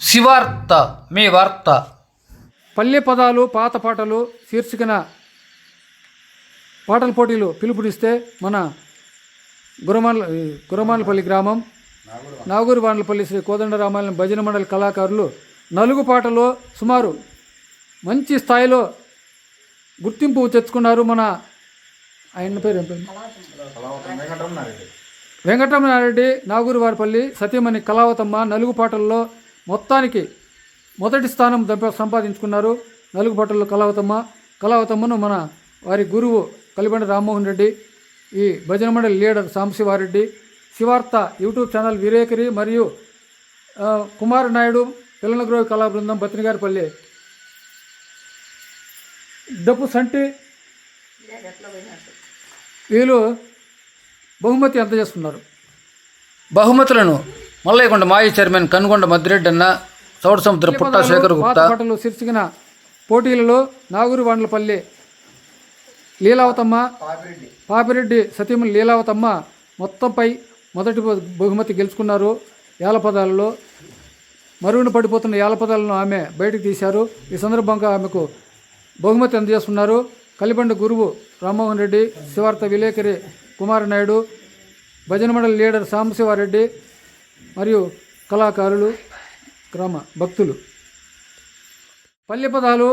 శివార్త మీ వార్త. పల్లె పదాలు పాత పాటలు శీర్షికన పాటల పోటీలు పిలుపునిస్తే మన గురమాల గురమాలపల్లి గ్రామం నాగూరు వాండ్లపల్లి శ్రీ కోదండరామాయణ భజన మండలి కళాకారులు నలుగు పాటలో సుమారు మంచి స్థాయిలో గుర్తింపు తెచ్చుకున్నారు మన ఆయన పేరు వెంకటరమణారెడ్డి. నాగూరు వారిపల్లి సతీమణి కళావతమ్మ నలుగు పాటల్లో మొత్తానికి మొదటి స్థానం సంపాదించుకున్నారు నలుగుబట్టలు కళావతమ్మ. కళావతమ్మను మన వారి గురువు కలిబండి రామ్మోహన్ రెడ్డి ఈ భజన మండలి leader Sambasiva Reddy Shivartha YouTube channel విరేకరి మరియు కుమార్ నాయుడు పిల్లనగ్రోవి కళా బృందం బతినిగారిపల్లి. డప్పు సంటి వీళ్ళు బహుమతి అందజేస్తున్నారు బహుమతులను మల్లయ్యకొండ మాజీ చైర్మన్ కనుగొండ మద్దిరెడ్డి అన్న చౌడ సముద్ర పుట్ట శేఖర్ పాత గుప్తా శీర్షికన పోటీలలో నాగూరు వాండ్లపల్లి లీలావతమ్మ పాపిరెడ్డి. సతీమణి లీలావతమ్మ మొత్తంపై మొదటి బహు- బహుమతి గెలుచుకున్నారు. ఏలపదాలలో మరుగున పడిపోతున్న ఏలపదాలను ఆమె బయటకు తీశారు. ఈ సందర్భంగా ఆమెకు బహుమతి అందజేస్తున్నారు కలిబండి గురువు రామ్మోహన్ రెడ్డి శివార్త విలేకరి కుమార నాయుడు భజన మండలి లీడర్ సాంబశివారెడ్డి మరియు కళాకారులు గ్రామ భక్తులు. పల్లె పదాలు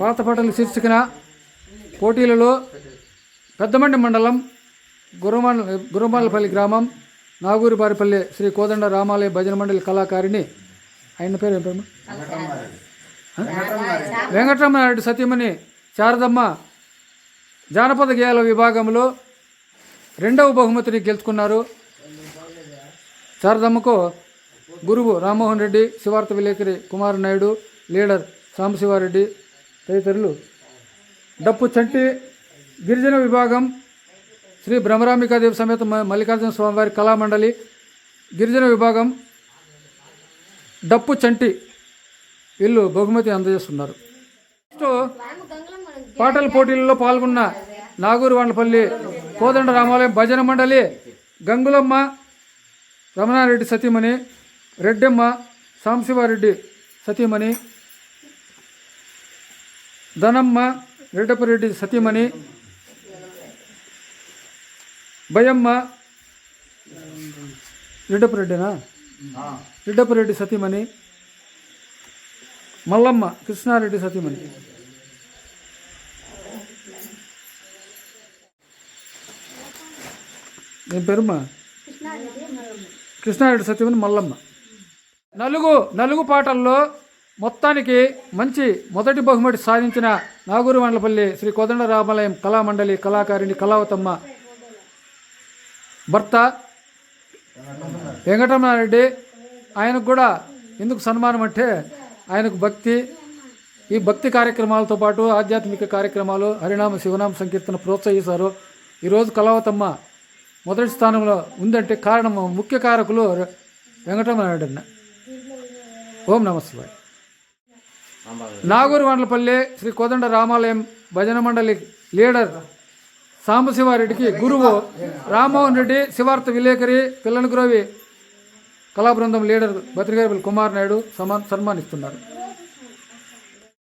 పాత పాటల శీర్షికన పోటీలలో పెద్దమండి మండలం గురమాల గురమాలపల్లి గ్రామం నాగూరిబారిపల్లి శ్రీ కోదండ రామాలయ భజన మండలి కళాకారిణి. ఆయన పేరు ఏం పేరు వెంకటరమణారెడ్డి. సతీమణి శారదమ్మ. జానపద గేయాల విభాగంలో రెండవ బహుమతిని గెలుచుకున్నారు. శారదమ్మకు గురువు రామ్మోహన్ రెడ్డి శివార్త విలేకరి కుమార్ నాయుడు లీడర్ సాంబశివారెడ్డి తదితరులు. డప్పు చంటి గిరిజన విభాగం శ్రీ బ్రహ్మరామికాదేవి సమేత మల్లికార్జున స్వామివారి కళామండలి గిరిజన విభాగం డప్పు చంటి వీళ్ళు బహుమతి అందజేస్తున్నారు. నెక్స్ట్ పాటల పోటీల్లో పాల్గొన్న నాగూరు వండపల్లి కోదండ రామాలయం భజన మండలి గంగులమ్మ రమణారెడ్డి సతీమణి రెడ్డమ్మ సాంశివారెడ్డి సతీమణి ధనమ్మ రెడ్డపరెడ్డి సతీమణి భయమ్మ రెడ్డపరెడ్డినా? రెడ్డపరెడ్డి సతీమణి మల్లమ్మ కృష్ణారెడ్డి సతీమణి. నేను పేరుమా కృష్ణారెడ్డి సత్యమని మల్లమ్మ. నలుగు నలుగు పాటల్లో మొత్తానికి మంచి మొదటి బహుమతి సాధించిన నాగూరు మండలపల్లి శ్రీ కోదండ రామాలయం కళామండలి కళాకారిణి కళావతమ్మ భర్త వెంకటరమణారెడ్డి. ఆయనకు కూడా ఎందుకు సన్మానం అంటే ఆయనకు భక్తి ఈ భక్తి కార్యక్రమాలతో పాటు ఆధ్యాత్మిక కార్యక్రమాలు హరినామ శివనామ సంకీర్తన ప్రోత్సహిస్తారు. ఈరోజు కళావతమ్మ మొదటి స్థానంలో ఉందంటే కారణం ముఖ్య కారకులు వెంకటరమణారెడ్డి అన్న ఓం నమ నాగూరు వండ్లపల్లి శ్రీ కోదండ రామాలయం భజన మండలి లీడర్ సాంబశివారెడ్డికి గురువు రామ్మోహన్ రెడ్డి శివార్త విలేకరి పిల్లనగురవి కళాబృందం లీడర్ భద్రగారి కుమార్ నాయుడు సన్మానిస్తున్నారు.